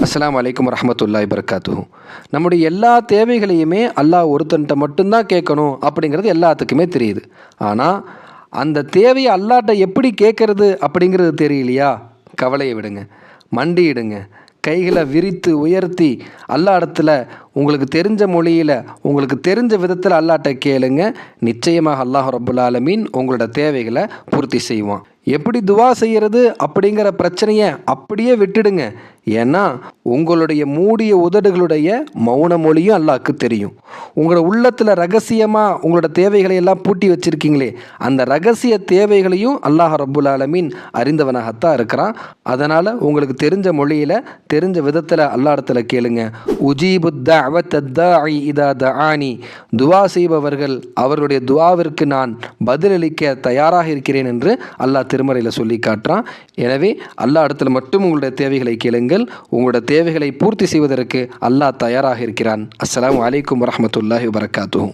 அஸ்லாம் வலைக்கம் வரஹ்மத்துல்லாஹி வபரகாத்துஹு. நம்முடைய எல்லா தேவைகளையுமே அல்லாஹ் ஒருத்தன்ட்ட மட்டும்தான் கேட்கணும் அப்படிங்கிறது எல்லாத்துக்குமே தெரியுது. ஆனால் அந்த தேவையை அல்லாட்ட எப்படி கேட்கறது அப்படிங்கிறது தெரியலையா? கவலையை விடுங்க. மண்டியிடுங்க. கைகளை விரித்து உயர்த்தி அல்லா இடத்துல உங்களுக்கு தெரிஞ்ச மொழியில் உங்களுக்கு தெரிஞ்ச விதத்தில் அல்லாட்ட கேளுங்க. நிச்சயமாக அல்லாஹ் ரப்புல் ஆலமீன் உங்களோட தேவைகளை பூர்த்தி செய்வான். எப்படி துவா செய்கிறது அப்படிங்கிற பிரச்சனையை அப்படியே விட்டுடுங்க. ஏன்னா உங்களுடைய மூடிய உதடுகளுடைய மௌன மொழியும் அல்லாஹ்க்கு தெரியும். உங்களோட உள்ளத்தில் ரகசியமாக உங்களோட தேவைகளை எல்லாம் பூட்டி வச்சுருக்கீங்களே அந்த ரகசிய தேவைகளையும் அல்லாஹ் ரபுல் ஆலமீன் அறிந்தவனாகத்தான் இருக்கிறான். அதனால் உங்களுக்கு தெரிஞ்ச மொழியில் தெரிஞ்ச விதத்தில் அல்லா இடத்துல கேளுங்க. உஜீபுத்தா அவத்தத்தாயி இதா தஆனி. துவா செய்பவர்கள் அவருடைய துவாவிற்கு நான் பதிலளிக்க தயாராக இருக்கிறேன் என்று அல்லாஹ் திருமறையில் சொல்லி காட்டுறான். எனவே அல்லாஹ் இடத்துல மட்டும் உங்களுடைய தேவைகளை கேளுங்கள். உங்களோட தேவைகளை பூர்த்தி செய்வதற்கு அல்லாஹ் தயாராக இருக்கிறான். அஸ்ஸலாமு அலைக்கும் வரஹ்மத்துல்லாஹி வபரகாத்துஹு.